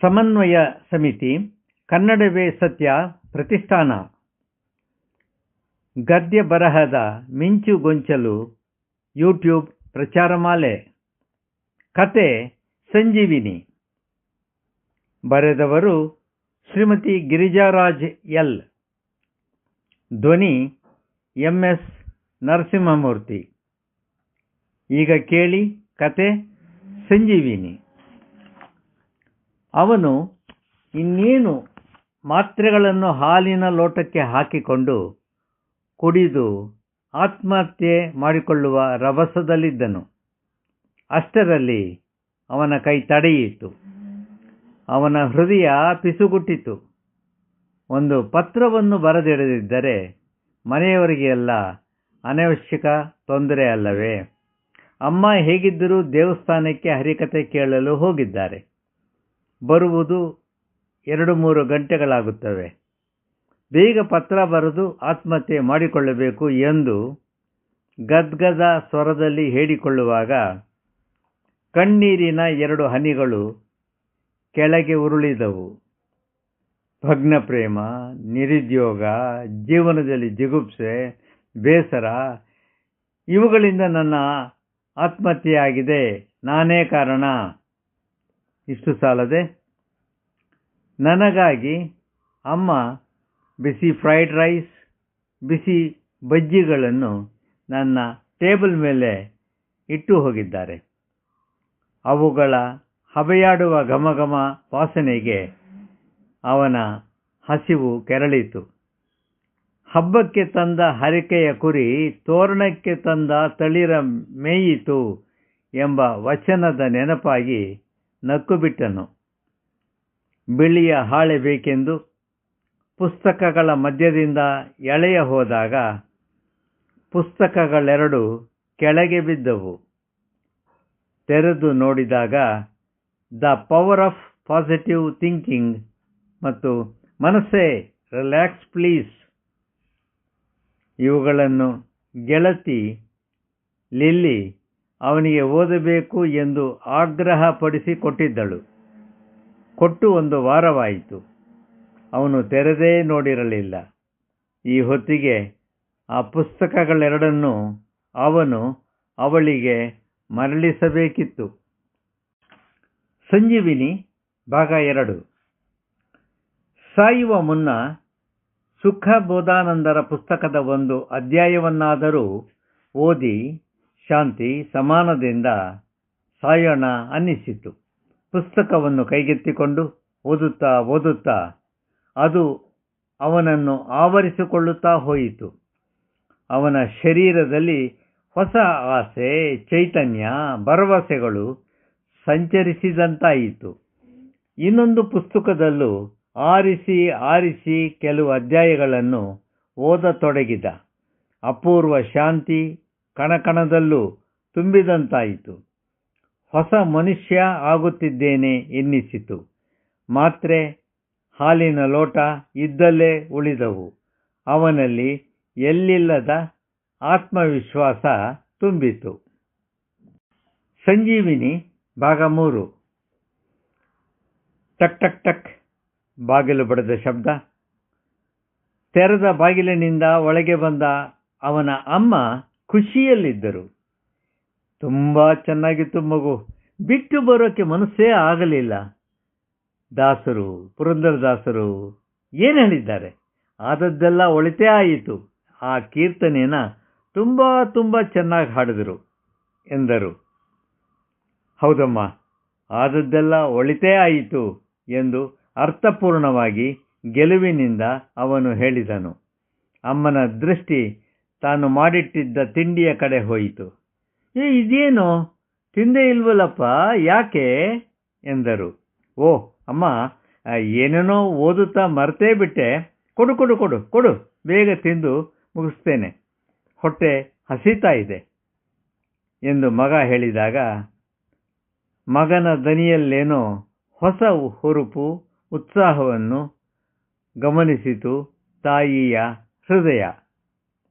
ಸಮನ್ವಯ ಸಮಿತಿ, ಕನ್ನಡವೇ ಸತ್ಯ ಪ್ರತಿಷ್ಠಾನ. ಗದ್ಯ ಬರಹದ ಮಿಂಚು ಗೊಂಚಲು, ಯೂಟ್ಯೂಬ್ ಪ್ರಚಾರಮಾಲೆ ಕತೆ ಸಂಜೀವಿನಿ. ಬರೆದವರು ಶ್ರೀಮತಿ ಗಿರಿಜಾರಾಜ್ ಎಲ್. ಧ್ವನಿ ಎಂ ಎಸ್ ನರಸಿಂಹಮೂರ್ತಿ. ಈಗ ಕೇಳಿ ಕತೆ ಸಂಜೀವಿನಿ. ಅವನು ಇನ್ನೇನು ಮಾತ್ರೆಗಳನ್ನು ಹಾಲಿನ ಲೋಟಕ್ಕೆ ಹಾಕಿಕೊಂಡು ಕುಡಿದು ಆತ್ಮಹತ್ಯೆ ಮಾಡಿಕೊಳ್ಳುವ ರಭಸದಲ್ಲಿದ್ದನು. ಅಷ್ಟರಲ್ಲಿ ಅವನ ಕೈ ತಡೆಯಿತು. ಅವನ ಹೃದಯ ಪಿಸುಗುಟ್ಟಿತು. ಒಂದು ಪತ್ರವನ್ನು ಬರೆದಿಡದಿದ್ದರೆ ಮನೆಯವರಿಗೆಲ್ಲ ಅನವಶ್ಯಕ ತೊಂದರೆ ಅಲ್ಲವೇ? ಅಮ್ಮ ಹೇಗಿದ್ದರೂ ದೇವಸ್ಥಾನಕ್ಕೆ ಹರಿಕತೆ ಕೇಳಲು ಹೋಗಿದ್ದಾರೆ. ಬರುವುದು ಎರಡು ಮೂರು ಗಂಟೆಗಳಾಗುತ್ತವೆ. ಬೇಗ ಪತ್ರ ಬರೆದು ಆತ್ಮಹತ್ಯೆ ಮಾಡಿಕೊಳ್ಳಬೇಕು ಎಂದು ಗದ್ಗದ ಸ್ವರದಲ್ಲಿ ಹೇಳಿಕೊಳ್ಳುವಾಗ ಕಣ್ಣೀರಿನ ಎರಡು ಹನಿಗಳು ಕೆಳಗೆ ಉರುಳಿದವು. ಭಗ್ನ ಪ್ರೇಮ ನಿರುದ್ಯೋಗ, ಜೀವನದಲ್ಲಿ ಜಿಗುಪ್ಸೆ, ಬೇಸರ, ಇವುಗಳಿಂದ ನನ್ನ ಆತ್ಮಹತ್ಯೆಯಾಗಿದೆ. ನಾನೇ ಕಾರಣ. ಇಷ್ಟು ಸಾಲದೆ? ನನಗಾಗಿ ಅಮ್ಮ ಬಿಸಿ ಫ್ರೈಡ್ ರೈಸ್ ಬಿಸಿ ಬಜ್ಜಿಗಳನ್ನು ನನ್ನ ಟೇಬಲ್ ಮೇಲೆ ಇಟ್ಟು ಹೋಗಿದ್ದಾರೆ. ಅವುಗಳ ಹಬೆಯಾಡುವ ಘಮಘಮ ವಾಸನೆಗೆ ಅವನ ಹಸಿವು ಕೆರಳಿತು. ಹಬ್ಬಕ್ಕೆ ತಂದ ಹರಿಕೆಯ ಕುರಿ ತೋರಣಕ್ಕೆ ತಂದ ತಳಿರ ಮೇಯಿತು ಎಂಬ ವಚನದ ನೆನಪಾಗಿ ನಕ್ಕುಬಿಟ್ಟನು ಬಿಳಿಯ ಹಾಳೆ ಬೇಕೆಂದು ಪುಸ್ತಕಗಳ ಮಧ್ಯದಿಂದ ಎಳೆಯ ಹೋದಾಗ ಪುಸ್ತಕಗಳೆರಡು ಕೆಳಗೆ ಬಿದ್ದವು. ತೆರೆದು ನೋಡಿದಾಗ, the power of positive thinking ಮತ್ತು, ಮನಸ್ಸೇ, ರಿಲ್ಯಾಕ್ಸ್ ಪ್ಲೀಸ್ ಇವುಗಳನ್ನು ಗೆಳತಿ ಲಿಲ್ಲಿ ಅವನಿಗೆ ಓದಬೇಕು ಎಂದು ಆಗ್ರಹಪಡಿಸಿ ಕೊಟ್ಟಿದ್ದಳು ಕೊಟ್ಟು ಒಂದು ವಾರವಾಯಿತು. ಅವನು ತೆರೆದೇ ನೋಡಿರಲಿಲ್ಲ. ಈ ಹೊತ್ತಿಗೆ ಆ ಪುಸ್ತಕಗಳೆರಡನ್ನೂ ಅವನು ಅವಳಿಗೆ ಮರಳಿಸಬೇಕಿತ್ತು. ಸಂಜೀವಿನಿ, ಭಾಗ ಎರಡು. ಸಾಯುವ ಮುನ್ನ ಸುಖ ಬೋಧಾನಂದರ ಪುಸ್ತಕದ ಒಂದು ಅಧ್ಯಾಯವನ್ನಾದರೂ ಓದಿ ಶಾಂತಿ ಸಮಾನದಿಂದ ಸಾಯೋಣ ಅನ್ನಿಸಿತು. ಪುಸ್ತಕವನ್ನು ಕೈಗೆತ್ತಿಕೊಂಡು ಓದುತ್ತಾ ಓದುತ್ತಾ ಅದು ಅವನನ್ನು ಆವರಿಸಿಕೊಳ್ಳುತ್ತಾ ಹೋಯಿತು. ಅವನ ಶರೀರದಲ್ಲಿ ಹೊಸ ಆಸೆ, ಚೈತನ್ಯ, ಭರವಸೆಗಳು ಸಂಚರಿಸಿದಂತಾಯಿತು. ಇನ್ನೊಂದು ಪುಸ್ತಕದಲ್ಲೂ ಆರಿಸಿ ಆರಿಸಿ ಕೆಲವು ಅಧ್ಯಾಯಗಳನ್ನು ಓದತೊಡಗಿದ. ಅಪೂರ್ವ ಶಾಂತಿ ಕಣಕಣದಲ್ಲೂ ತುಂಬಿದಂತಾಯಿತು. ಹೊಸ ಮನುಷ್ಯ ಆಗುತ್ತಿದ್ದೇನೆ ಎನ್ನಿಸಿತು. ಮಾತ್ರೆ, ಹಾಲಿನ ಲೋಟ ಇದ್ದಲ್ಲೇ ಉಳಿದವು. ಅವನಲ್ಲಿ ಎಲ್ಲಿಲ್ಲದ ಆತ್ಮವಿಶ್ವಾಸ ತುಂಬಿತು. ಸಂಜೀವಿನಿ, ಭಾಗ ಮೂರು. ಟಕ್ ಟಕ್ ಟಕ್, ಬಾಗಿಲು ಬಡದ ಶಬ್ದ. ತೆರೆದ ಬಾಗಿಲಿನಿಂದ ಒಳಗೆ ಬಂದ ಅವನ ಅಮ್ಮ ಖುಷಿಯಲ್ಲಿದ್ದರು. ತುಂಬ ಚೆನ್ನಾಗಿತ್ತು ಮಗು. ಬಿಟ್ಟು ಬರೋಕ್ಕೆ ಮನಸ್ಸೇ ಆಗಲಿಲ್ಲ. ದಾಸರು ಪುರಂದರದಾಸರು ಏನು ಹೇಳಿದ್ದಾರೆ? ಆದದ್ದೆಲ್ಲ ಒಳಿತೇ ಆಯಿತು. ಆ ಕೀರ್ತನೆಯನ್ನ ತುಂಬಾ ತುಂಬಾ ಚೆನ್ನಾಗಿ ಹಾಡಿದರು ಎಂದರು. ಹೌದಮ್ಮ, ಆದದ್ದೆಲ್ಲ ಒಳಿತೇ ಆಯಿತು ಎಂದು ಅರ್ಥಪೂರ್ಣವಾಗಿ ಗೆಲುವಿನಿಂದ ಅವನು ಹೇಳಿದನು. ಅಮ್ಮನ ದೃಷ್ಟಿ ತಾನು ಮಾಡಿಟ್ಟಿದ್ದ ತಿಂಡಿಯ ಕಡೆ ಹೋಯಿತು. ಏ, ಇದೇನು? ತಿಂದೇ ಇಲ್ವಲ್ಲಪ್ಪ, ಯಾಕೆ? ಎಂದರು. ಓ, ಅಮ್ಮ ಏನೇನೋ ಓದುತ್ತಾ ಮರ್ತೇ ಬಿಟ್ಟೆ. ಕೊಡು ಕೊಡು ಕೊಡು ಕೊಡು, ಬೇಗ ತಿಂದು ಮುಗಿಸ್ತೇನೆ. ಹೊಟ್ಟೆ ಹಸಿತಾ ಇದೆ ಎಂದು ಮಗ ಹೇಳಿದಾಗ, ಮಗನ ದನಿಯಲ್ಲೇನೋ ಹೊಸ ಹುರುಪು, ಉತ್ಸಾಹವನ್ನು ಗಮನಿಸಿತು ತಾಯಿಯ ಹೃದಯ.